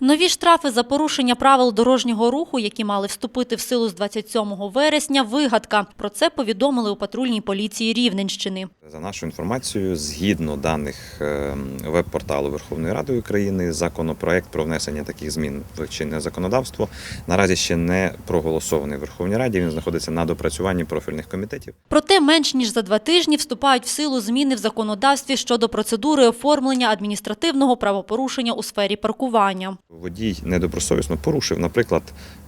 Нові штрафи за порушення правил дорожнього руху, які мали вступити в силу з 27 вересня, вигадка. Про це повідомили у патрульній поліції Рівненщини. За нашою інформацією, згідно даних е, веб-порталу Верховної Ради України, законопроект про внесення таких змін в чинне законодавство наразі ще не проголосований в Верховній Раді. Він знаходиться на допрацюванні профільних комітетів. Проте менш ніж за два тижні вступають в силу зміни в законодавстві щодо процедури оформлення адміністративного правопорушення у сфері паркування. Водій недобросовісно порушив, наприклад,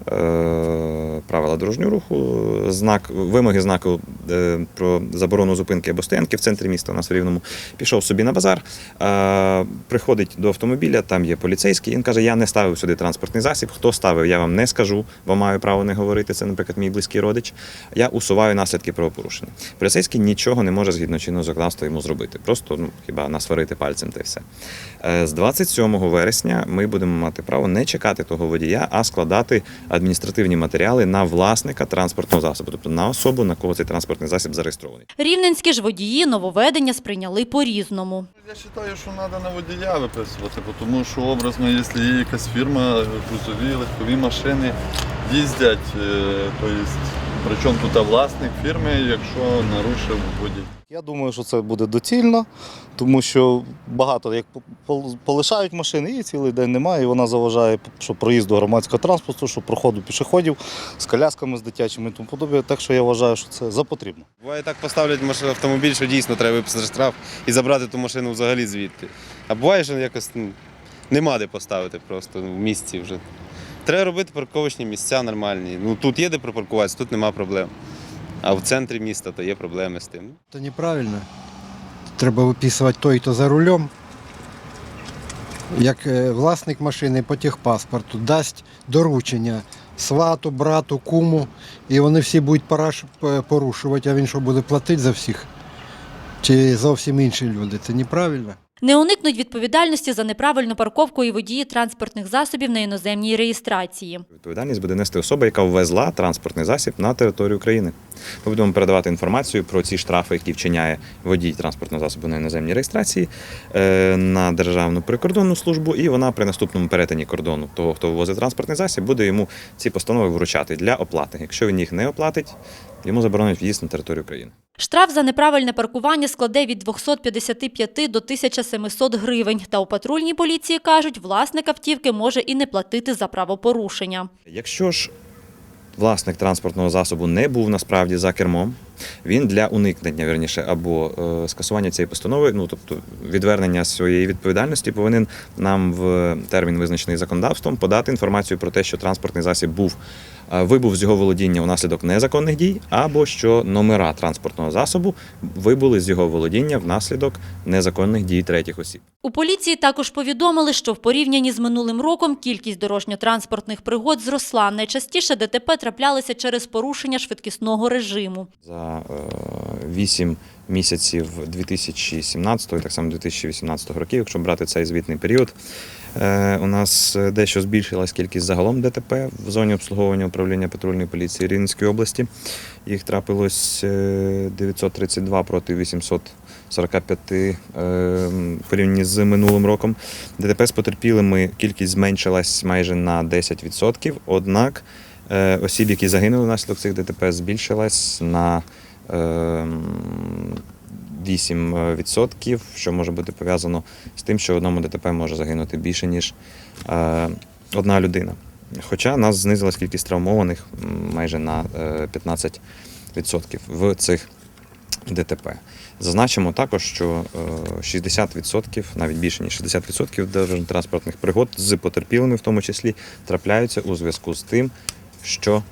е, правила дорожнього руху, знак вимоги знаку е, про заборону зупинки або стоянки в центрі міста у нас в Рівному. Пішов собі на базар, е, приходить до автомобіля, там є поліцейський. Він каже: Я не ставив сюди транспортний засіб. Хто ставив, я вам не скажу, бо маю право не говорити. Це, наприклад, мій близький родич. Я усуваю наслідки правопорушення. Поліцейський нічого не може згідно чинного законодавства йому зробити. Просто ну хіба насварити пальцем та все. Е, З 27 вересня ми будемо мати право не чекати того водія, а складати адміністративні матеріали на власника транспортного засобу, тобто на особу, на кого цей транспортний засіб зареєстрований. Рівненські ж водії нововведення сприйняли по-різному. Я вважаю, що треба на водія виписувати, бо тому що образно, якщо є якась фірма, грузові, легкові машини їздять, е, то єсть, причому тут власник фірми, якщо нарушив водій. Я думаю, що це буде доцільно, тому що багато як полишають машини, і цілий день немає. І вона заважає що проїзду громадського транспорту, що проходу пішоходів з колясками з дитячими і тому подобне. Так що я вважаю, що це за потрібно. Буває так поставлять машину автомобіль, що дійсно треба виписати штраф і забрати ту машину взагалі звідти. А буває, що якось ну, нема де поставити просто ну, в місці вже. Треба робити парковочні місця нормальні. Ну тут є де припаркуватися, тут нема проблем. А в центрі міста то є проблеми з тим. Это неправильно. Треба виписувати той, хто за рулем. Як е, власник машини по техпаспорту дасть доручення свату, брату, куму, і вони всі будуть порушувати, а він що буде платити за всіх? Чи зовсім інші люди? Це неправильно. Не уникнуть відповідальності за неправильну парковку і водії транспортних засобів на іноземній реєстрації. Відповідальність буде нести особа, яка ввезла транспортний засіб на територію України. Ми будемо передавати інформацію про ці штрафи, які вчиняє водій транспортного засобу на іноземній реєстрації е, на Державну прикордонну службу, і вона при наступному перетині кордону того, хто ввозить транспортний засіб, буде йому ці постанови вручати для оплати. Якщо він їх не оплатить, йому заборонять в'їзд на територію України. Штраф за неправильне паркування складе від 255 до 1700 гривень. Та у патрульній поліції кажуть, власник автівки може і не платити за правопорушення. Якщо ж власник транспортного засобу не був насправді за кермом, він для уникнення верніше або е, скасування цієї постанови, ну тобто відвернення своєї відповідальності, повинен нам в термін, визначений законодавством, подати інформацію про те, що транспортний засіб був е, вибув з його володіння внаслідок незаконних дій, або що номера транспортного засобу вибули з його володіння внаслідок незаконних дій третіх осіб. У поліції також повідомили, що в порівнянні з минулим роком кількість дорожньо-транспортних пригод зросла. Найчастіше ДТП траплялися через порушення швидкісного режиму. За е, 8 місяців 2017 і так само 2018 років, якщо брати цей звітний період, е, у нас е, дещо збільшилась кількість загалом ДТП в зоні обслуговування управління патрульної поліції Рівненської області. Їх трапилось е, 932 проти 845 е, порівняно з минулим роком. ДТП з потерпілими кількість зменшилась майже на 10%, однак е, осіб, які загинули внаслідок цих ДТП, збільшилась на ем, 8%, що може бути пов'язано з тим, що в одному ДТП може загинути більше, ніж е, одна людина. Хоча нас знизилась кількість травмованих майже на е, 15% в цих ДТП. Зазначимо також, що е, 60%, навіть більше ніж 60% дорожньо-транспортних пригод з потерпілими, в тому числі, трапляються у зв'язку з тим, що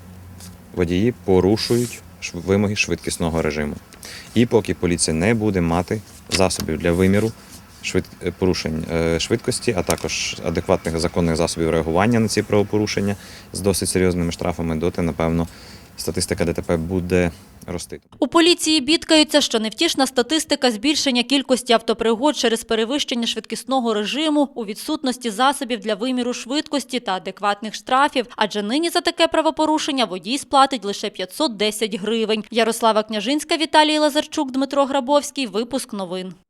водії порушують вимоги швидкісного режиму. І поки поліція не буде мати засобів для виміру е, порушень е, швидкості, а також адекватних законних засобів реагування на ці правопорушення з досить серйозними штрафами, доти, напевно, статистика ДТП буде рости. У поліції бідкаються, що невтішна статистика збільшення кількості автопригод через перевищення швидкісного режиму у відсутності засобів для виміру швидкості та адекватних штрафів, адже нині за таке правопорушення водій сплатить лише 510 гривень. Ярослава Княжинська, Віталій Лазарчук, Дмитро Грабовський. Випуск новин.